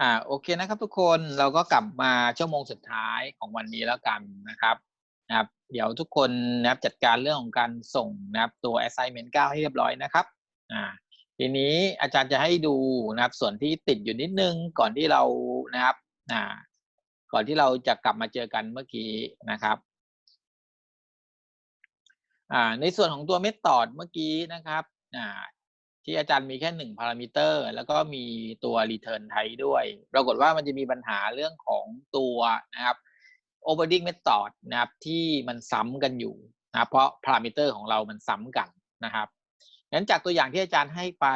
อ่าโอเคนะครับทุกคนเราก็กลับมาชั่วโมงสุดท้ายของวันนี้แล้วกันนะครับนะครับ เดี๋ยวทุกคนนะครับจัดการเรื่องของการส่งนะครับตัว assignment 9 ให้เรียบร้อยนะครับอ่าทีนี้อาจารย์จะให้ดูนะครับส่วนที่ติดอยู่นิดนึงก่อนที่เรานะครับอ่าก่อนที่เราจะกลับมาเจอกันเมื่อกี้นะครับอ่าในส่วนของตัวเมธอดเมื่อกี้นะครับอ่า ที่อาจารย์มีแค่หนึ่งพารามิเตอร์ แล้วก็มีตัว return type ด้วย ปรากฏว่ามันจะมีปัญหาเรื่องของตัวนะครับ overding method นะครับที่มันซ้ำกันอยู่นะเพราะพารามิเตอร์ของเรามันซ้ำกันนะครับงั้นจากตัวอย่างที่อาจารย์ให้ไป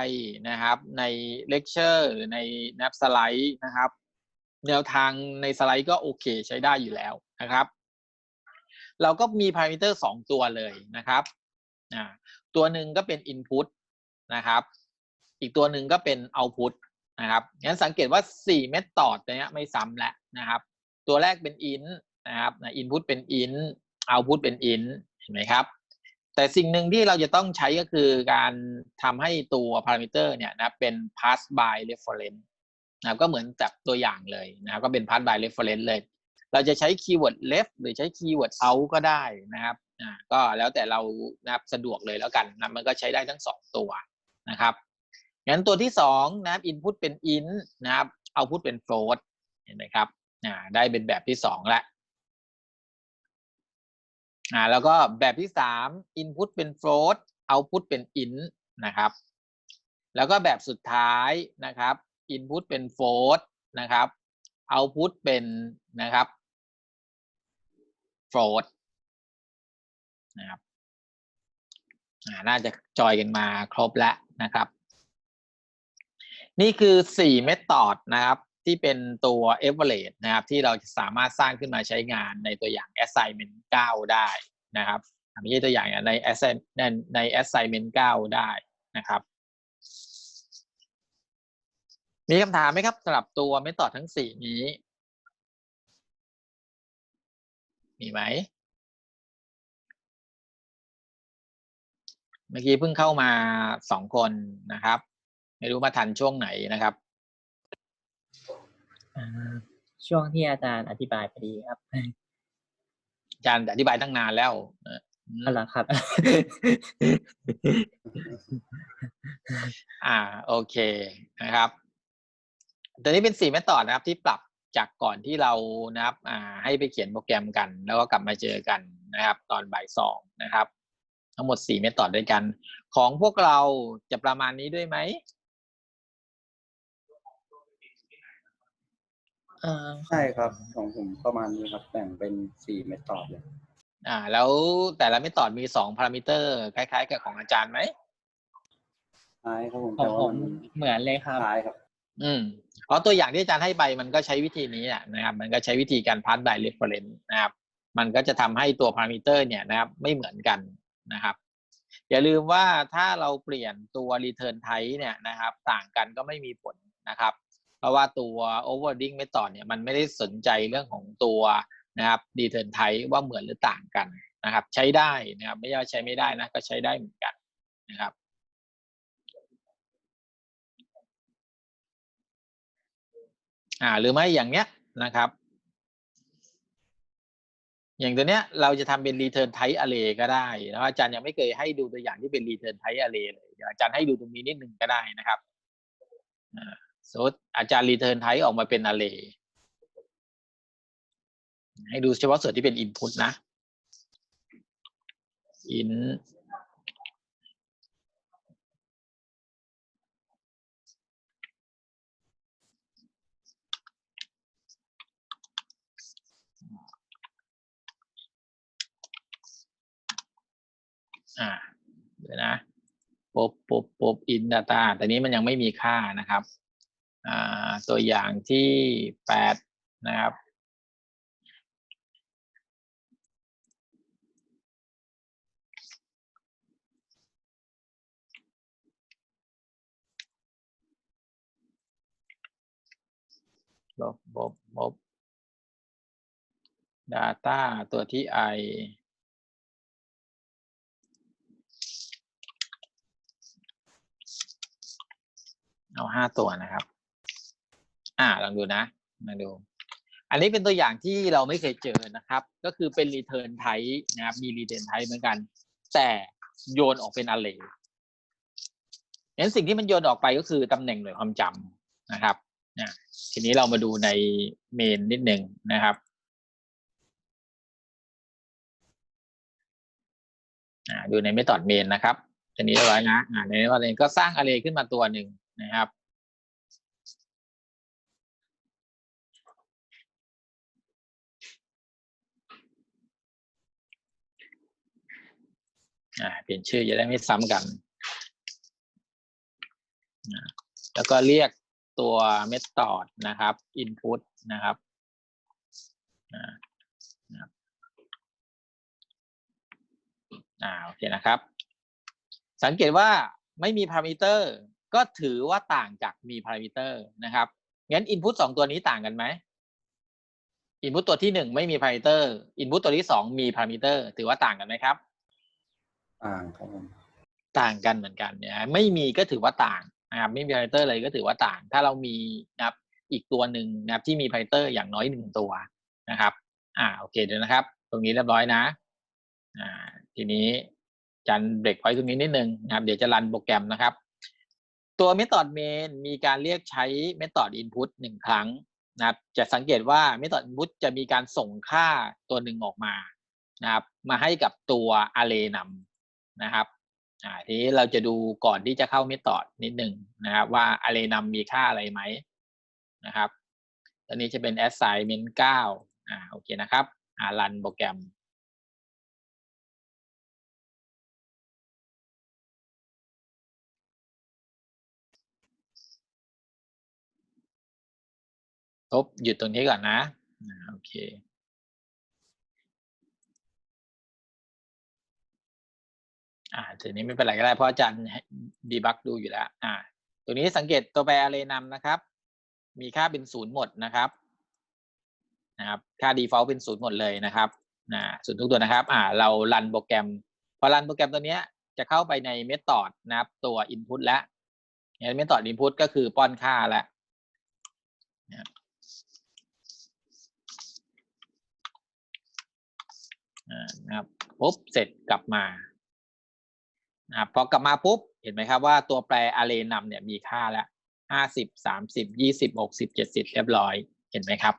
นะครับ ในเลคเชอร์หรือในนับสไลด์นะครับ แนวทางในสไลด์ก็โอเคใช้ได้อยู่แล้วนะครับ เราก็มีพารามิเตอร์สองตัวเลยนะครับอ่าตัวหนึ่งก็เป็น input นะครับ อีกตัวหนึ่งก็เป็น output นะครับงั้นสังเกตว่า 4 เมธอดเนี้ยไม่ซ้ำแล้วนะครับ ตัวแรกเป็น int นะครับนะ input เป็น int output เป็น int เห็นไหมครับ แต่สิ่งหนึ่งที่เราจะต้องใช้ก็คือการทำให้ตัวพารามิเตอร์เนี่ยนะเป็น pass by reference นะครับก็เหมือนจับตัวอย่างเลยนะครับก็เป็น pass by reference เลย เราจะใช้คีย์เวิร์ด left หรือใช้คีย์เวิร์ด out ก็ได้นะครับอ่าก็แล้วแต่เรานะครับสะดวกเลยแล้วกันนะมันก็ใช้ได้ทั้งสองตัว นะครับงั้นตัวที่สองนะครับ input เป็น int นะครับ output เป็น float เห็นไหมครับอ่าได้เป็นแบบที่สองละอ่าแล้วก็แบบที่สาม input เป็น float output เป็น int นะครับ แล้วก็แบบสุดท้ายนะครับ input เป็น float นะครับ output เป็นนะครับ float นะครับอ่าน่าจะจอยกันมาครบแล้วนะครับ นี่คือ4 method นะครับ ที่เป็นตัว average นะครับ ที่เราสามารถสร้างขึ้นมาใช้งานในตัวอย่าง assignment 9 ได้นะครับไม่ใช่ตัวอย่างใน assign ในใน assignment 9 ได้นะครับ มีคำถามไหมครับสำหรับตัว method ทั้ง 4 นี้ มีไหม เมื่อกี้เพิ่งเข้ามาสองคนนะครับ ไม่รู้มาทันช่วงไหนนะครับอ่าช่วงที่อาจารย์อธิบายพอดีครับ อาจารย์อธิบายตั้งนานแล้วเอออืมเอาละครับ อ่า โอเคนะครับ ตัวนี้เป็นสี่เมธอดนะครับ ที่ปรับจากก่อนที่เรานะครับ อ่า ให้ไปเขียนโปรแกรมกัน แล้วก็กลับมาเจอกันนะครับ ตอนบ่ายสองนะครับ ทั้งหมดสี่เมธอดด้วยกัน ของพวกเราจะประมาณนี้ด้วยไหมเอ่อใช่ครับของผมประมาณนี้ครับแบ่งเป็นสี่เมธอดเลยอ่า แล้วแต่ละเมธอดมีสองพารามิเตอร์ คล้าย ๆ กับของอาจารย์ไหมคล้ายครับผมของแต่ว่าผมมันเหมือนเลยครับคล้ายครับ อืมเพราะตัวอย่างที่อาจารย์ให้ไปมันก็ใช้วิธีนี้อะนะครับ มันก็ใช้วิธีการ pass by reference นะครับ มันก็จะทำให้ตัวพารามิเตอร์เนี่ยนะครับ ไม่เหมือนกัน นะครับ อย่าลืมว่าถ้าเราเปลี่ยนตัว return type เนี่ยนะครับ ต่างกันก็ไม่มีผลนะครับ เพราะว่าตัว overding method เนี่ยมันไม่ได้สนใจเรื่องของตัวนะครับ return type ว่าเหมือนหรือต่างกันนะครับ ใช้ได้นะครับ ไม่ใช่ใช้ไม่ได้นะก็ใช้ได้เหมือนกันนะครับอ่าหรือไม่อย่างเนี้ยนะครับ อย่างตัวเนี้ยเราจะทำเป็น return type array ก็ได้นะอาจารย์ยังไม่เคยให้ดูตัวอย่างที่เป็น return type array เลยเดี๋ยอาจารย์ให้ดูตรงนี้นิดนึงก็ได้นะครับสมมติอาจารย์ return type ออกมาเป็น array ให้ดูเฉพาะส่วนที่เป็น input นะ in อ่าเดี๋ยวนะปุ๊บปุ๊บปุ๊บ in data แต่นี้มันยังไม่มีค่านะครับอ่าตัวอย่างที่แปดนะครับลบบบ data ตัวที่ i เอาห้าตัวนะครับ อ่าลองดูนะมาดู อันนี้เป็นตัวอย่างที่เราไม่เคยเจอนะครับ ก็คือเป็น return type นะครับ มี return type เหมือนกัน แต่โยนออกเป็น array งั้นสิ่งที่มันโยนออกไปก็คือตำแหน่งหน่วยความจำนะครับนะทีนี้เรามาดูในเมนนิดหนึ่งนะครับอ่าดูใน method main นะครับทีนี้เรียบร้อยนะอ่าใน method main ก็สร้าง array ขึ้นมาตัวหนึ่ง นะครับอ่าเปลี่ยนชื่อจะได้ไม่ซ้ำกันนะแล้วก็เรียกตัว method นะครับ input นะครับอ่านะครับอ่าโอเคนะครับ สังเกตว่าไม่มีพารามิเตอร์ ก็ถือว่าต่างจากมีพารามิเตอร์นะครับงั้น input สองตัวนี้ต่างกันไหม input ตัวที่หนึ่งไม่มีพารามิเตอร์ input ตัวที่สองมีพารามิเตอร์ถือว่าต่างกันไหมครับอ่างครับผมต่างกันเหมือนกันเนี่ยไม่มีก็ถือว่าต่างนะครับไม่มีพารามิเตอร์เลยก็ถือว่าต่าง ถ้าเรามีนะครับอีกตัวหนึ่งนะครับที่มีพารามิเตอร์อย่างน้อยหนึ่งตัวนะครับอ่าโอเคเดี๋ยวนะครับ ตรงนี้เรียบร้อยนะอ่าทีนี้จันเบรกไว้ตรงนี้นิดนึงนะครับ เดี๋ยวจะรันโปรแกรมนะครับ ตัว method main มีการเรียกใช้ method input หนึ่งครั้งนะครับ จะสังเกตว่า method input จะมีการส่งค่าตัวหนึ่งออกมานะครับ มาให้กับตัว array นำนะครับทีนี้เราจะดูก่อนที่จะเข้า method นิดหนึ่งนะครับ ว่า array นำมีค่าอะไรไหมนะครับตอนนี้จะเป็น assignment 9อ่าโอเคนะครับอ่ารันโปรแกรม ลบหยุดตรงนี้ก่อนนะโอเคอ่าทีนี้ไม่เป็นไรก็ได้เพราะอาจารย์ดีบักดูอยู่แล้ว อ่าตัวนี้สังเกตตัวแปร array นำนะครับ มีค่าเป็นศูนย์หมดนะครับ นะครับ ค่า default เป็นศูนย์หมดเลยนะครับนะศูนย์ทุกตัวนะครับ อ่า เรารันโปรแกรม พอรันโปรแกรมตัวเนี้ยจะเข้าไปใน method นะครับ ตัว input แล้วเนี่ย method input ก็คือป้อนค่าแล้ว อ่า นะครับปุ๊บเสร็จกลับมานะครับพอกลับมาปุ๊บเห็นไหมครับว่าตัวแปร array นำเนี่ยมีค่าแล้วห้าสิบสามสิบยี่สิบหกสิบเจ็ดสิบเรียบร้อยเห็นไหมครับ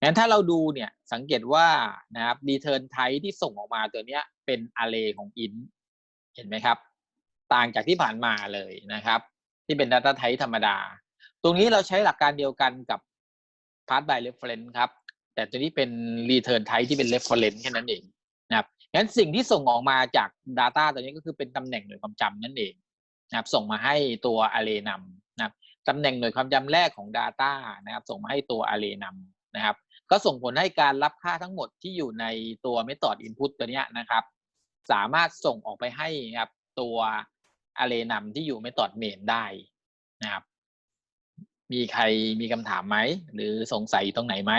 งั้นถ้าเราดูเนี่ยสังเกตว่านะครับ return type ที่ส่งออกมาตัวเนี้ยเป็น array ของ int เห็นไหมครับ ต่างจากที่ผ่านมาเลยนะครับ ที่เป็น data type ธรรมดา ตรงนี้เราใช้หลักการเดียวกันกับ path by reference ครับ แต่ตัวนี้เป็น return type ที่เป็น reference แค่นั้นเองนะครับงั้นสิ่งที่ส่งออกมาจาก data ตัวนี้ก็คือเป็นตำแหน่งหน่วยความจำนั่นเองนะครับส่งมาให้ตัว array นำนะครับตำแหน่งหน่วยความจำแรกของ data นะครับ ส่งมาให้ตัว array นำนะครับ ก็ส่งผลให้การรับค่าทั้งหมดที่อยู่ในตัว method input ตัวนี้นะครับ สามารถส่งออกไปให้ครับตัว array นำที่อยู่ method main ได้นะครับ มีใครมีคำถามไหม หรือสงสัยตรงไหนไหม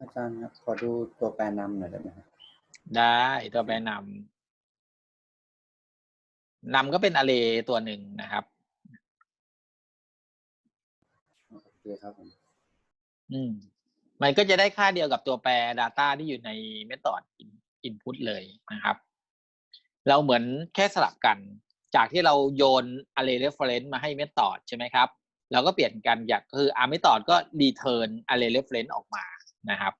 อาจารย์ครับขอดูตัวแปรนำหน่อยได้ไหมครับได้ตัวแปรนำนำก็เป็น array ตัวหนึ่งนะครับโอเคครับผมอืม มันก็จะได้ค่าเดียวกับตัวแปร Data ที่อยู่ใน method in- input เลยนะครับ เราเหมือนแค่สลับกัน จากที่เราโยน array reference มาให้ method ใช่ไหมครับ เราก็เปลี่ยนกันจากคือ r method ก็ return array reference ออกมา นะครับ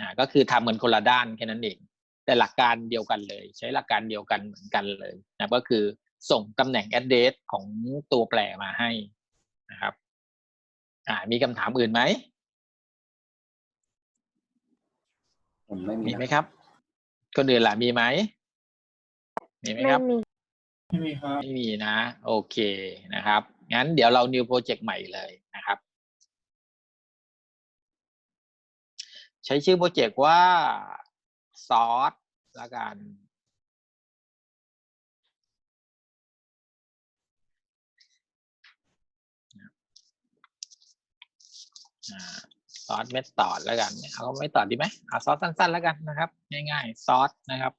อ่าก็คือทำเหมือนคนละด้านแค่นั้นเอง แต่หลักการเดียวกันเลย ใช้หลักการเดียวกันเหมือนกันเลยนะก็คือส่งตำแหน่ง address ของตัวแปรมาให้นะครับ อ่า มีคำถามอื่นไหมผมไม่มีมีไหมนะครับคนอื่นล่ะมีไหมมีไหมไม่ครับมีไม่มีครับไม่มีนะ โอเคนะครับ งั้นเดี๋ยวเรา new project ใหม่เลยนะครับ ใช้ชื่อโปรเจกต์ว่า source ละกัน ซอสเมธอดแล้วกัน เอาไม่ตอดดีไหมเอาซอสสั้น ๆ แล้วกันนะครับ ง่ายๆ ซอสนะครับ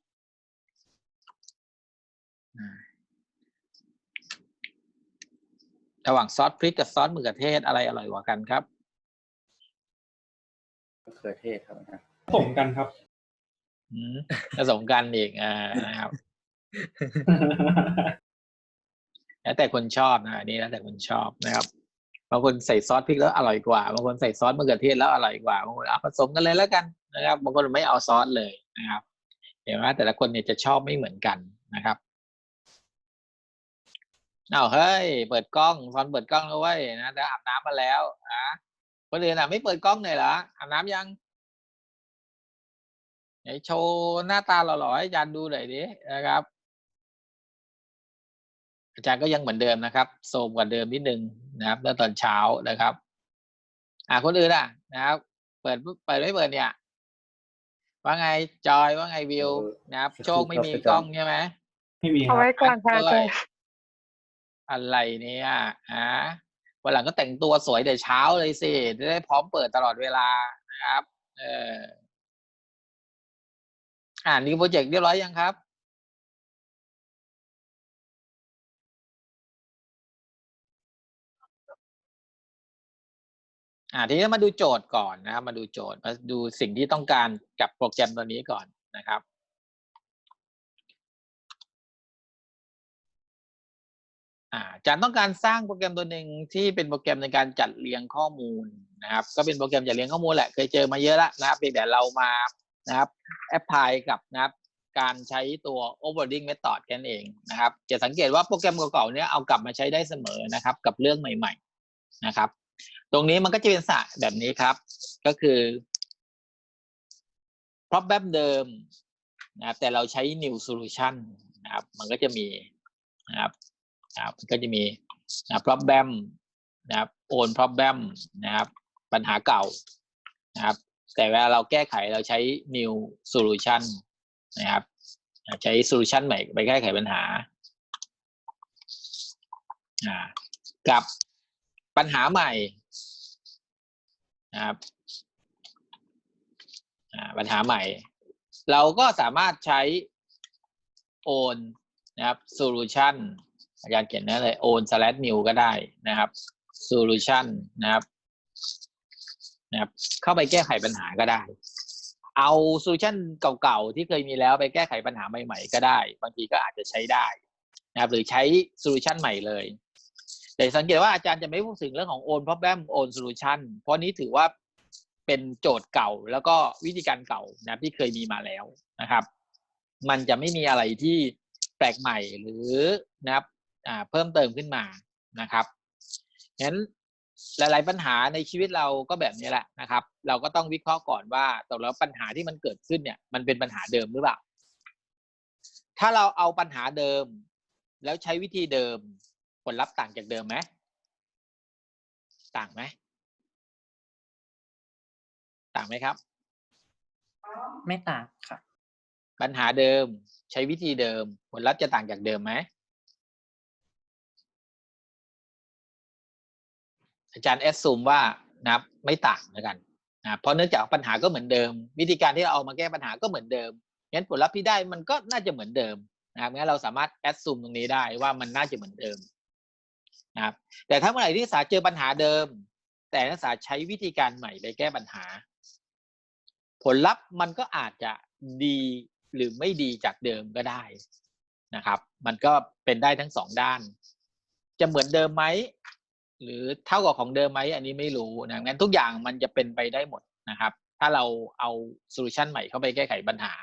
ระหว่างซอสพริกกับซอสมะเขือเทศอะไรอร่อยกว่ากันครับ ขือเทศครับอาจารย์ผสมกันครับอืมผสมกันอีกอ่านะครับแล้วแต่คนชอบนะอันนี้แล้วแต่คนชอบนะครับบางคนใส่ซอสพริกแล้วอร่อยกว่าบางคนใส่ซอสมะเขือเทศแล้วอร่อยกว่าบางคนเอาผสมกันเลยแล้วกันนะครับบางคนไม่เอาซอสเลยนะครับ เห็นไหมแต่ละคนเนี่ยจะชอบไม่เหมือนกันนะครับเอาวเฮ้ย เปิดกล้องซอนเปิดกล้องแล้วเว้ยนะแต่อาบน้ำมาแล้วอะ คนอื่นอะไม่เปิดกล้องเลยเหรออาบน้ำยังไหนโชว์หน้าตาหล่อๆให้อาจารย์ดูหน่อยดินะครับ อาจารย์ก็ยังเหมือนเดิมนะครับโซมกว่าเดิมนิดนึงนะครับเมื่อตอนเช้านะครับ อ่าคนอื่นอะ นะครับ เปิดเปิดไม่เปิดเนี่ย ว่าไงจอยว่าไงวิวนะครับ โชคไม่มีกล้องใช่ไหมไม่มีคเอารับไว้ก่อนค่ะอาด้วจายรย์อะไรเนี่ยอะ วันหลังก็แต่งตัวสวยแต่เช้าเลยสิจะได้พร้อมเปิดตลอดเวลานะครับ เอออ่านนี่โปรเจกต์เรียบร้อยยังครับอ่าทีนี้มาดูโจทย์ก่อนนะครับ มาดูโจทย์มาดูสิ่งที่ต้องการกับโปรแกรมตัวนี้ก่อนนะครับ อ่าจารย์ต้องการสร้างโปรแกรมตัวหนึ่งที่เป็นโปรแกรมในการจัดเรียงข้อมูลนะครับ ก็เป็นโปรแกรมจัดเรียงข้อมูลแหละเคยเจอมาเยอะแล้วนะครับเพียงแต่เรามานะครับแอพพลายกับนะครับ การใช้ตัว overloading method แค่นั้นเองนะครับ จะสังเกตว่าโปรแกรมเก่าๆเนี้ยเอากลับมาใช้ได้เสมอนะครับ กับเรื่องใหม่ ๆนะครับ ตรงนี้มันก็จะเป็นสระแบบนี้ครับ ก็คือ problem เดิมนะครับแต่เราใช้ new solution นะครับ มันก็จะมีนะครับ นะครับก็จะมีนะ problem นะครับ own problem นะครับ ปัญหาเก่านะครับ แต่เวลาเราแก้ไขเราใช้ new solution นะครับ ใช้ solution ใหม่ไปแก้ไขปัญหาอกับปัญหาใหม่นะครับปัญหาใหม่ เราก็สามารถใช้ own นะครับ solution อาจารย์เขียนนั่นเลย own slash new ก็ได้นะครับ solution นะครับนะครับ เข้าไปแก้ไขปัญหาก็ได้ เอาโซลูชันเก่าๆ ที่เคยมีแล้วไปแก้ไขปัญหาใหม่ๆ ก็ได้ บางทีก็อาจจะใช้ได้นะครับ หรือใช้โซลูชันใหม่เลย แต่สังเกตว่าอาจารย์จะไม่พูดถึงเรื่องของ own problem own solution เพราะนี้ถือว่าเป็นโจทย์เก่าแล้วก็วิธีการเก่านะที่เคยมีมาแล้วนะครับ มันจะไม่มีอะไรที่แปลกใหม่หรือนะครับ เพิ่มเติมขึ้นมานะครับงั้นหลาย ๆ ปัญหาในชีวิตเราก็แบบนี้แหละนะครับ เราก็ต้องวิเคราะห์ก่อนว่าตกแล้วปัญหาที่มันเกิดขึ้นเนี่ยมันเป็นปัญหาเดิมหรือเปล่า ถ้าเราเอาปัญหาเดิม แล้วใช้วิธีเดิมผลลัพธ์ต่างจากเดิมไหมต่างไหมต่างไหมครับ ไม่ต่างค่ะ ปัญหาเดิมใช้วิธีเดิม ผลลัพธ์จะต่างจากเดิมไหม อาจารย์แอดซูมว่านะครับไม่ต่างเหมือนกันนะเพราะเนื่องจากปัญหาก็เหมือนเดิม วิธีการที่เราเอามาแก้ปัญหาก็เหมือนเดิมงั้นผลลัพธ์ที่ได้มันก็น่าจะเหมือนเดิมนะครับงั้นเราสามารถแอดซูมตรงนี้ได้ว่ามันน่าจะเหมือนเดิมนะครับแต่ถ้าเมื่อไหร่ที่นักศึกษาเจอปัญหาเดิม แต่นักศึกษาใช้วิธีการใหม่ไปแก้ปัญหา ผลลัพธ์มันก็อาจจะดีหรือไม่ดีจากเดิมก็ได้นะครับ มันก็เป็นได้ทั้งสองด้าน จะเหมือนเดิมไหม หรือเท่ากับของเดิมไหมอันนี้ไม่รู้นะงั้นทุกอย่างมันจะเป็นไปได้หมดนะครับ ถ้าเราเอาโซลูชันใหม่เข้าไปแก้ไขปัญหา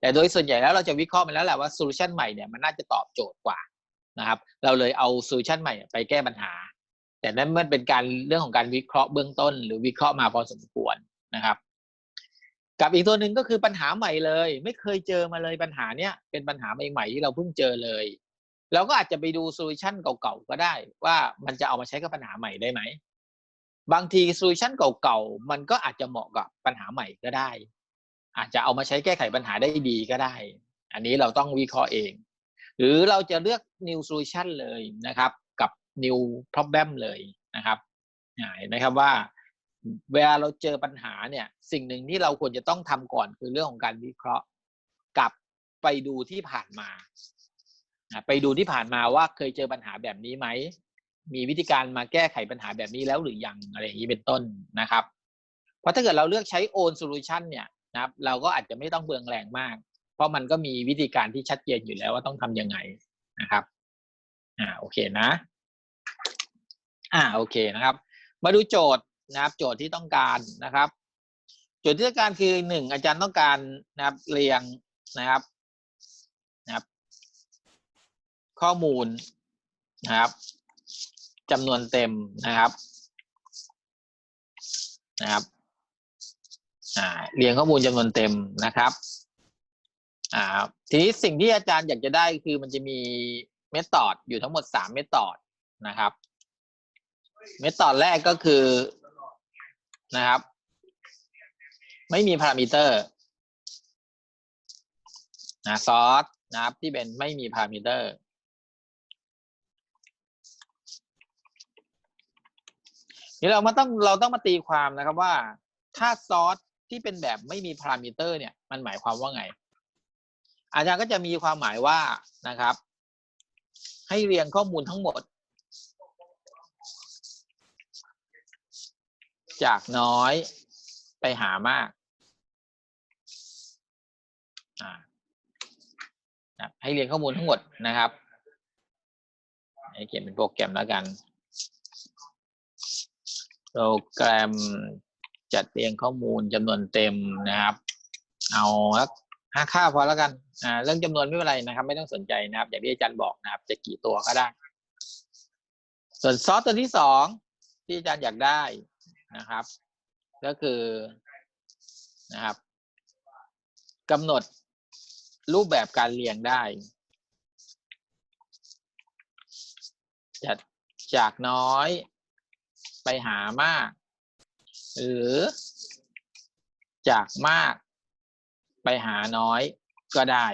แต่โดยส่วนใหญ่แล้วเราจะวิเคราะห์มาแล้วแหละว่าโซลูชันใหม่เนี่ยมันน่าจะตอบโจทย์กว่านะครับ เราเลยเอาโซลูชันใหม่ไปแก้ปัญหา แต่นั้นมันเป็นการเรื่องของการวิเคราะห์เบื้องต้น หรือวิเคราะห์มาพอสมควรนะครับ กับอีกตัวหนึ่งก็คือปัญหาใหม่เลย ไม่เคยเจอมาเลยปัญหาเนี้ยเป็นปัญหาใหม่ๆที่เราเพิ่งเจอเลย เราก็อาจจะไปดูโซลูชันเก่าๆก็ได้ ว่ามันจะเอามาใช้กับปัญหาใหม่ได้ไหม บางทีโซลูชันเก่าๆมันก็อาจจะเหมาะกับปัญหาใหม่ก็ได้ อาจจะเอามาใช้แก้ไขปัญหาได้ดีก็ได้ อันนี้เราต้องวิเคราะห์เอง หรือเราจะเลือก new solution เลยนะครับ กับ new problem เลยนะครับเห็นไหมครับว่า เวลาเราเจอปัญหาเนี่ยสิ่งหนึ่งที่เราควรจะต้องทำก่อนคือเรื่องของการวิเคราะห์ กับไปดูที่ผ่านมา ไปดูที่ผ่านมาว่าเคยเจอปัญหาแบบนี้ไหม มีวิธีการมาแก้ไขปัญหาแบบนี้แล้วหรือยังอะไรอย่างนี้เป็นต้นนะครับ เพราะถ้าเกิดเราเลือกใช้ own solution เนี่ยนะครับ เราก็อาจจะไม่ต้องเบืองแรงมาก เพราะมันก็มีวิธีการที่ชัดเจนอยู่แล้วว่าต้องทำยังไงนะครับ อ่าโอเคนะ อ่าโอเคนะครับ มาดูโจทย์นะครับ โจทย์ที่ต้องการนะครับ โจทย์ที่ต้องการคือหนึ่งอาจารย์ต้องการนะครับเรียงนะครับนะครับ ข้อมูลนะครับจำนวนเต็มนะครับนะครับเรียงข้อมูลจำนวนเต็มนะครับทีนี้สิ่งที่อาจารย์อยากจะได้คือมันจะมีเมธอดอยู่ทั้งหมดสามเมธอดนะครับ เมธอดแรกก็คือนะครับ ไม่มีพารามิเตอร์นะซอสนะครับที่เป็นไม่มีพารามิเตอร์ นี่เรามาต้องเราต้องมาตีความนะครับว่า ถ้าซอสที่เป็นแบบไม่มีพารามิเตอร์เนี่ยมันหมายความว่าไง อาจารย์ก็จะมีความหมายว่านะครับ ให้เรียงข้อมูลทั้งหมด จากน้อยไปหามากให้เรียงข้อมูลทั้งหมดนะครับให้เขียนเป็นโปรแกรมแล้วกัน โปรแกรมจัดเรียงข้อมูลจำนวนเต็มนะครับ เอาสักห้าค่าพอแล้วกันอ่าเรื่องจำนวนไม่เป็นไรนะครับ ไม่ต้องสนใจนะครับ อย่างที่อาจารย์บอกนะครับ จะกี่ตัวก็ได้ ส่วนซอสตัวที่สองที่อาจารย์อยากได้นะครับ ก็คือนะครับกำหนดรูปแบบการเรียงได้จากจากน้อย ไปหามาก หรือจากมากไปหาน้อยก็ได้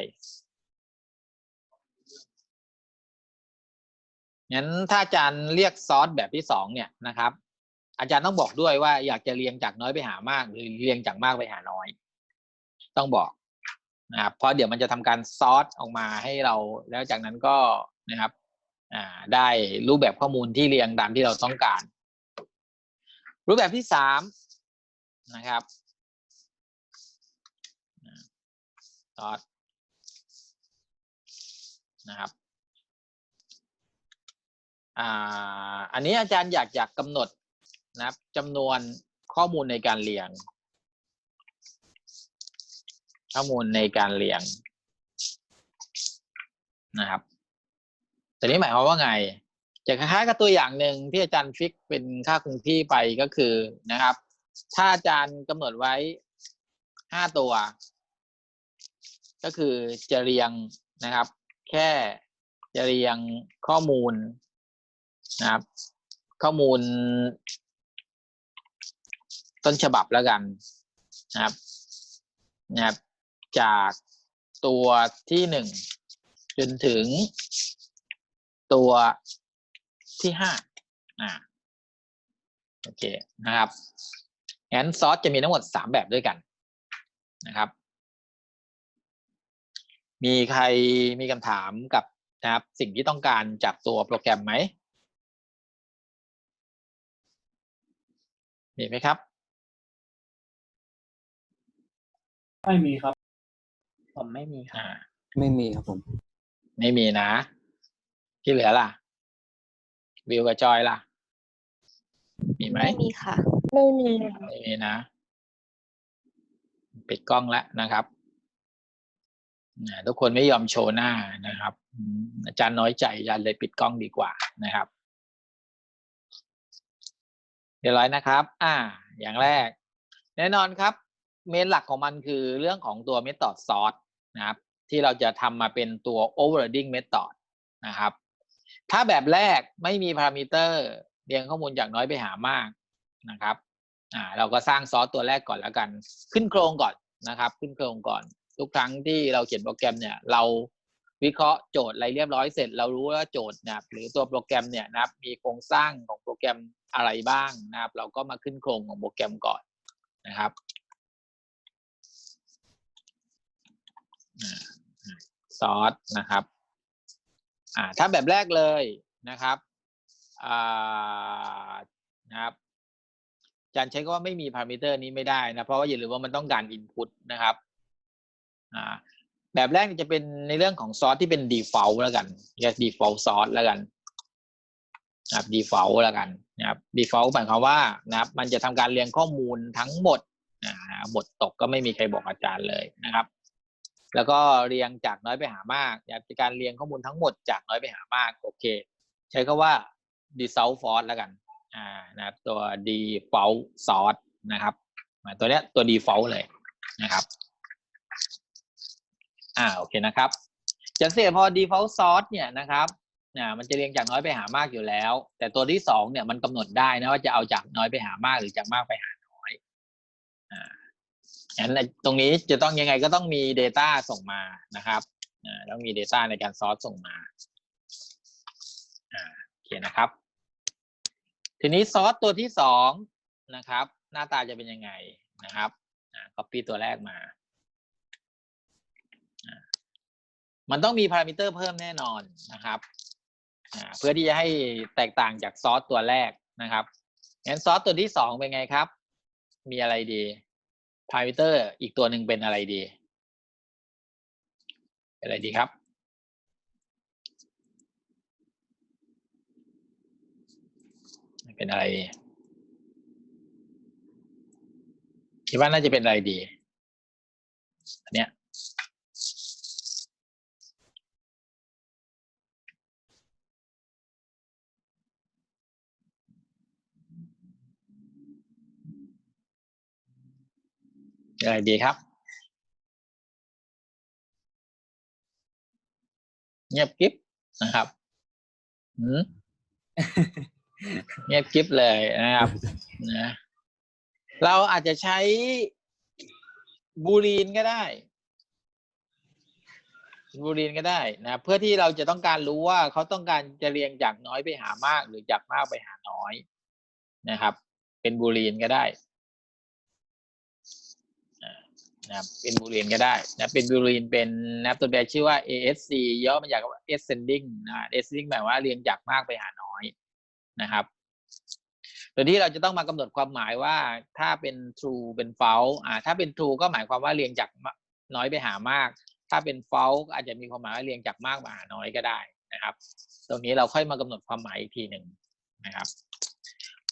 งั้นถ้าอาจารย์เรียกซอสแบบที่สองเนี่ยนะครับ อาจารย์ต้องบอกด้วยว่าอยากจะเรียงจากน้อยไปหามาก หรือเรียงจากมากไปหาน้อย ต้องบอกนะครับเพราะเดี๋ยวมันจะทำการซอสออกมาให้เรา แล้วจากนั้นก็นะครับ อ่าได้รูปแบบข้อมูลที่เรียงตามที่เราต้องการ รูปแบบที่สามนะครับซอสนะครับอ่าอันนี้อาจารย์อยากอยากกำหนดนะครับจำนวนข้อมูลในการเรียง ข้อมูลในการเรียงนะครับแต่นี้หมายความว่าไง จะคล้ายๆกับตัวอย่างหนึ่งที่อาจารย์ฟิกเป็นค่าคงที่ไปก็คือนะครับ ถ้าอาจารย์กำหนดไว้ห้าตัว ก็คือจะเรียงนะครับ แค่จะเรียงข้อมูลนะครับ ข้อมูล ต้นฉบับแล้วกันนะครับนะครับ จากตัวที่หนึ่งจนถึงตัว ที่ห้าอ่าโอเคนะครับงั้นซอสจะมีทั้งหมดสามแบบด้วยกันนะครับ มีใครมีคำถามกับนะครับ สิ่งที่ต้องการจากตัวโปรแกรมไหมมีไหมครับ ไม่มีครับ ผมไม่มีครับอ่าไม่มีครับผม ไม่มีนะ ที่เหลือล่ะ วิวกับจอยล่ะ มีไหมไม่มีค่ะ ไม่มีไม่มีนะ ปิดกล้องแล้วนะครับอ่าทุกคนไม่ยอมโชว์หน้านะครับอืมอาจารย์น้อยใจอาจารย์เลยปิดกล้องดีกว่านะครับ เรียบร้อยนะครับ อ่า อย่างแรก แน่นอนครับ เมนหลักของมันคือเรื่องของตัว method sort นะครับ ที่เราจะทำมาเป็นตัว overriding method นะครับ ถ้าแบบแรกไม่มีพารามิเตอร์เรียงข้อมูลจากน้อยไปหามากนะครับอ่าเราก็สร้างซอสตัวแรกก่อนแล้วกัน ขึ้นโครงก่อนนะครับ ขึ้นโครงก่อน ทุกครั้งที่เราเขียนโปรแกรมเนี่ย เราวิเคราะห์โจทย์อะไรเรียบร้อยเสร็จ เรารู้ว่าโจทย์นะหรือตัวโปรแกรมเนี่ยนะครับมีโครงสร้างของโปรแกรมอะไรบ้างนะครับ เราก็มาขึ้นโครงของโปรแกรมก่อนนะครับซอสนะครับ อ่าถ้าแบบแรกเลยนะครับอ่านะครับอาจารย์ใช้ก็ว่าไม่มีพารามิเตอร์นี้ไม่ได้นะเพราะว่าอย่าลืมว่ามันต้องการ input นะครับอ่าแบบแรกจะเป็นในเรื่องของซอสที่เป็น default แล้วกันเรียก default ซอสแล้วกันนะครับ default แล้วกันนะครับ default หมายความว่านะครับ มันจะทำการเรียงข้อมูลทั้งหมดอ่าบทตกก็ไม่มีใครบอกอาจารย์เลยนะครับ แล้วก็เรียงจากน้อยไปหามากนะครับเป็นการเรียงข้อมูลทั้งหมดจากน้อยไปหามากโอเค ใช้คำว่า default source แล้วกันอ่านะครับตัว default source นะครับอ่าตัวเนี้ยตัว default เลยนะครับอ่าโอเคนะครับจะเสียพอ default source เนี่ยนะครับอ่ามันจะเรียงจากน้อยไปหามากอยู่แล้ว แต่ตัวที่สองเนี่ยมันกำหนดได้นะว่าจะเอาจากน้อยไปหามากหรือจากมากไปหา งั้นตรงนี้จะต้องยังไงก็ต้องมี Data ส่งมานะครับต้องมี Data ในการซอสส่งมาโอเคนะครับ ทีนี้ซอสตัวที่สองนะครับ หน้าตาจะเป็นยังไงนะครับอ่า copy ตัวแรกมา มันต้องมีพารามิเตอร์เพิ่มแน่นอนนะครับเพื่อที่จะให้แตกต่างจากซอสตัวแรกนะครับงั้นซอสตัวที่สองเป็นไงครับ มีอะไรดี พารามิเตอร์อีกตัวหนึ่งเป็นอะไรดีเป็นอะไรดีครับ เป็นอะไรดีคิดว่าน่าจะเป็นอะไรดีอันเนี้ย อะไรดีครับ เงียบกริบนะครับหืมเงียบกริบเลยนะครับนะเราอาจจะใช้บูลีนก็ได้บูลีนก็ได้นะเพื่อที่เราจะต้องการรู้ว่าเขาต้องการจะเรียงจากน้อยไปหามากหรือจากมากไปหาน้อยนะครับ เป็นบูลีนก็ได้อ่า นะครับเป็นบูลีนก็ได้นะเป็นบูลีนเป็นนะตัวแบบชื่อว่า ASC ย่อมาจาก ascending นะ ascending หมายว่าเรียงจากมากไปหาน้อยนะครับตัวนี้เราจะต้องมากำหนดความหมายว่าถ้าเป็น true เป็น false อ่าถ้าเป็น true ก็หมายความว่าเรียงจากน้อยไปหามาก ถ้าเป็น false อาจจะมีความหมายว่าเรียงจากมากมาหาน้อยก็ได้นะครับ ตรงนี้เราค่อยมากำหนดความหมายอีกทีหนึ่งนะครับ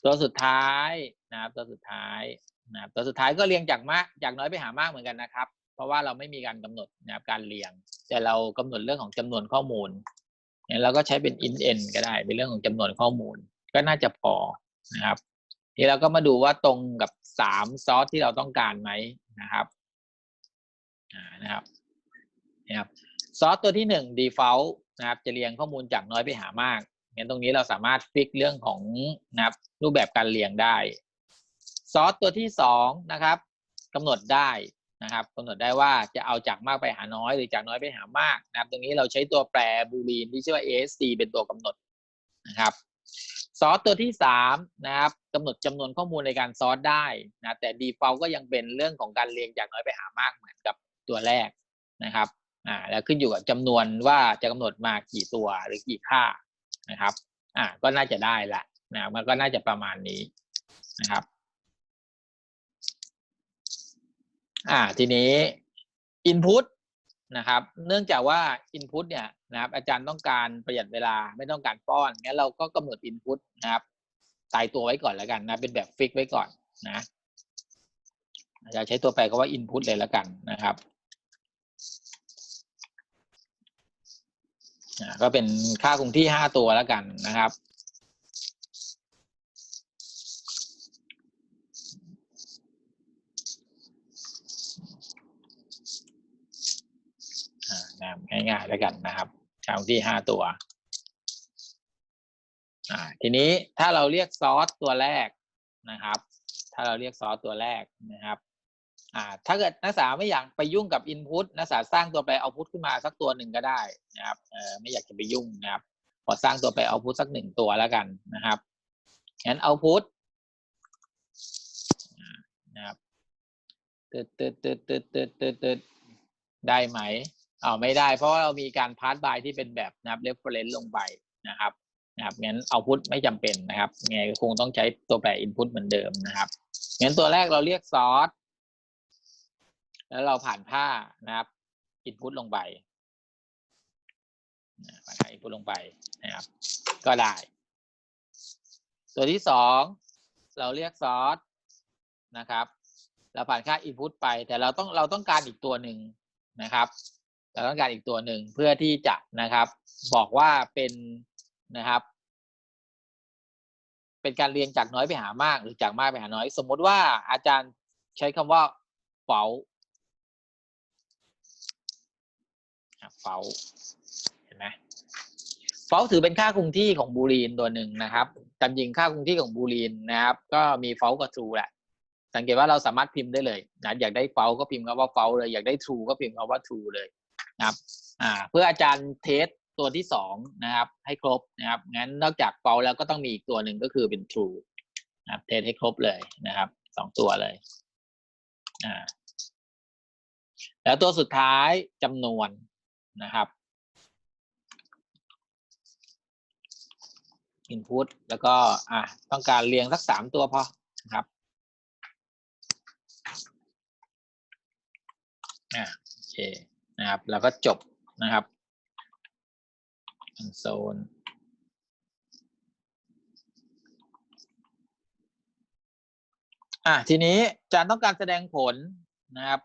ตัวสุดท้ายนะครับ ตัวสุดท้าย นะครับตัวสุดท้ายก็เรียงจากมากจากน้อยไปหามากเหมือนกันนะครับ เพราะว่าเราไม่มีการกำหนดนะครับการเรียง แต่เรากำหนดเรื่องของจำนวนข้อมูลเนี่ยเราก็ใช้เป็น int n ก็ได้เป็นเรื่องของจำนวนข้อมูล ก็น่าจะพอนะครับทีเราก็มาดูว่าตรงกับสามซอสที่เราต้องการไหมนะครับนะครับนะครับซอสตัวที่หนึ่ง default นะครับจะเรียงข้อมูลจากน้อยไปหามากงั้นตรงนี้เราสามารถฟิกเรื่องของนะครับรูปแบบการเรียงได้ ซอสตัวที่สองนะครับกำหนดได้นะครับกำหนดได้ว่าจะเอาจากมากไปหาน้อยหรือจากน้อยไปหามากนะครับตรงนี้เราใช้ตัวแปรบูลีนที่ชื่อว่า ASC เป็นตัวกำหนดนะครับซอสตัวที่สามนะครับกำหนดจำนวนข้อมูลในการซอสได้นะแต่ default ก็ยังเป็นเรื่องของการเรียงจากน้อยไปหามากเหมือนกับตัวแรกนะครับอ่าแล้วขึ้นอยู่กับจำนวนว่าจะกำหนดมากี่ตัวหรือกี่ค่านะครับอ่าก็น่าจะได้ละนะมันก็น่าจะประมาณนี้นะครับ อ่าทีนี้ input นะครับ เนื่องจากว่า input เนี่ยนะครับ อาจารย์ต้องการประหยัดเวลาไม่ต้องการป้อนงั้นเราก็กำหนด input นะครับ ตายตัวไว้ก่อนแล้วกันนะ เป็นแบบฟิกไว้ก่อนนะอาจารย์ใช้ตัวแปรก็ว่า input เลยแล้วกันนะครับอ่าก็เป็นค่าคงที่ห้าตัวแล้วกันนะครับ อ่านะครับ ง่ายๆแล้วกันนะครับคำที่ห้าตัวทีนี้ถ้าเราเรียกซอสตัวแรกนะครับ ถ้าเราเรียกซอสตัวแรกนะครับอ่าถ้าเกิดนักศึกษาไม่อยากไปยุ่งกับ input นักศึกษาสร้างตัวแปร output ขึ้นมาสักตัวหนึ่งก็ได้นะครับเออไม่อยากจะไปยุ่งนะครับพอสร้างตัวแปร output สักหนึ่งตัวแล้วกันนะครับงั้น output นะครับตึดตึดตึดตึดตึดตึดได้ไหม อ๋อไม่ได้ เพราะว่าเรามีการพาร์ทบายที่เป็นแบบนะครับ reference ลงไปนะครับนะครับงั้นเอาพุทไม่จำเป็นนะครับยังไงก็คงต้องใช้ตัวแปร input เหมือนเดิมนะครับงั้นตัวแรกเราเรียกซอสแล้วเราผ่านค่านะครับ input ลงไปผ่านค่า input ลงไปนะครับ ก็ได้ ตัวที่สองเราเรียกซอสนะครับ เราผ่านค่า input ไป แต่เราต้องเราต้องการอีกตัวหนึ่งนะครับ เราต้องการอีกตัวหนึ่งเพื่อที่จะนะครับ บอกว่าเป็นนะครับ เป็นการเรียงจากน้อยไปหามากหรือจากมากไปหาน้อย สมมติว่าอาจารย์ใช้คำว่าเฝาเฝาเห็นไหมเฝาถือเป็นค่าคงที่ของบูลีนตัวหนึ่งนะครับตามจริงค่าคงที่ของบูลีนนะครับ ก็มีเฝากับ true แหละ สังเกตว่าเราสามารถพิมพ์ได้เลยนะอยากได้เฟลก็พิมพ์คำว่าเฟลเลย อยากได้ true ก็พิมพ์คำว่า true เลย นะครับอ่าเพื่ออาจารย์เทสตัวที่สองนะครับ ให้ครบนะครับงั้นนอกจากเฟลแล้วก็ต้องมีอีกตัวหนึ่งก็คือเป็น true นะครับเทสให้ครบเลยนะครับสองตัวเลยอ่าแล้วตัวสุดท้ายจำนวนนะครับ input แล้วก็อะต้องการเรียงสักสามตัวพอนะครับอ่าโอเค นะครับ แล้วก็จบนะครับ console อะทีนี้อาจารย์ต้องการแสดงผลนะครับ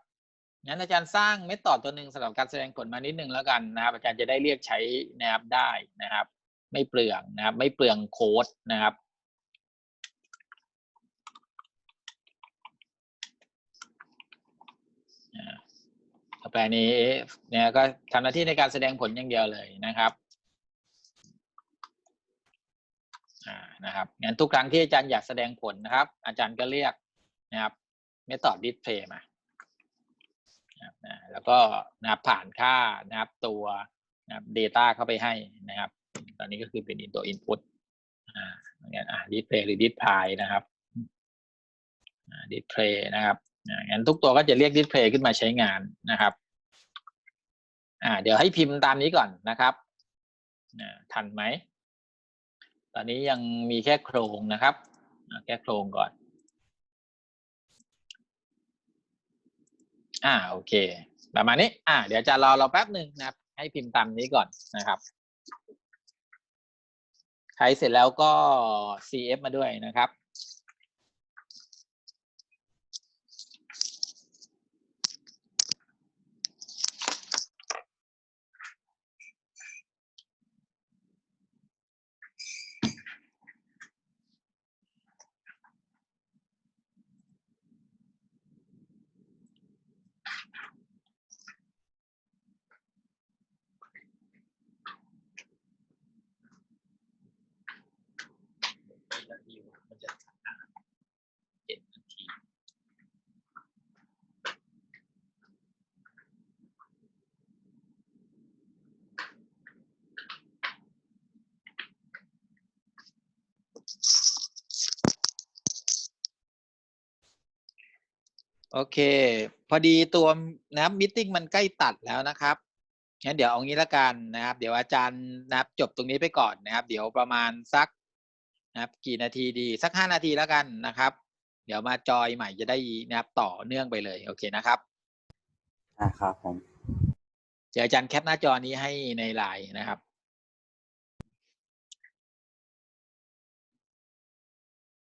งั้นอาจารย์สร้างเมธอดตัวหนึ่งสำหรับการแสดงผลมานิดนึงแล้วกันนะครับ อาจารย์จะได้เรียกใช้นะครับได้นะครับ ไม่เปลืองนะครับ ไม่เปลืองโค้ดนะครับ ต่อไปนี้เนี่ยก็ทำหน้าที่ในการแสดงผลอย่างเดียวเลยนะครับอ่านะครับงั้นทุกครั้งที่อาจารย์อยากแสดงผลนะครับ อาจารย์ก็เรียกนะครับ method display มานะแล้วก็นะครับผ่านค่านะครับตัวนะครับ data เข้าไปให้นะครับ ตอนนี้ก็คือเป็นตัว input อ่างั้นอ่า display หรือ display นะครับอ่า display นะครับ งั้นทุกตัวก็จะเรียก display ขึ้นมาใช้งานนะครับอ่าเดี๋ยวให้พิมพ์ตามนี้ก่อนนะครับอ่าทันไหม ตอนนี้ยังมีแค่โครงนะครับแค่โครงก่อน อ่าโอเคประมาณนี้ อ่า เดี๋ยวจะรอเราแป๊บหนึ่งนะครับ ให้พิมพ์ตามนี้ก่อนนะครับใช้เสร็จแล้วก็ cf มาด้วยนะครับ โอเค พอดีตัวนะครับมิ팅มันใกล้ตัดแล้วนะครับงั้นเดี๋ยวเอางี้ละกันนะครับ เดี๋ยวอาจารย์นะครับจบตรงนี้ไปก่อนนะครับ เดี๋ยวประมาณสักนะครับ กี่นาทีดีสักห้านาทีแล้วกันนะครับ เดี๋ยวมาจอยใหม่จะได้นะครับต่อเนื่องไปเลยโอเคนะครับอ่าครับผมเดี๋ยวอาจารย์แคปหน้าจอนี้ให้ในไลน์นะครับ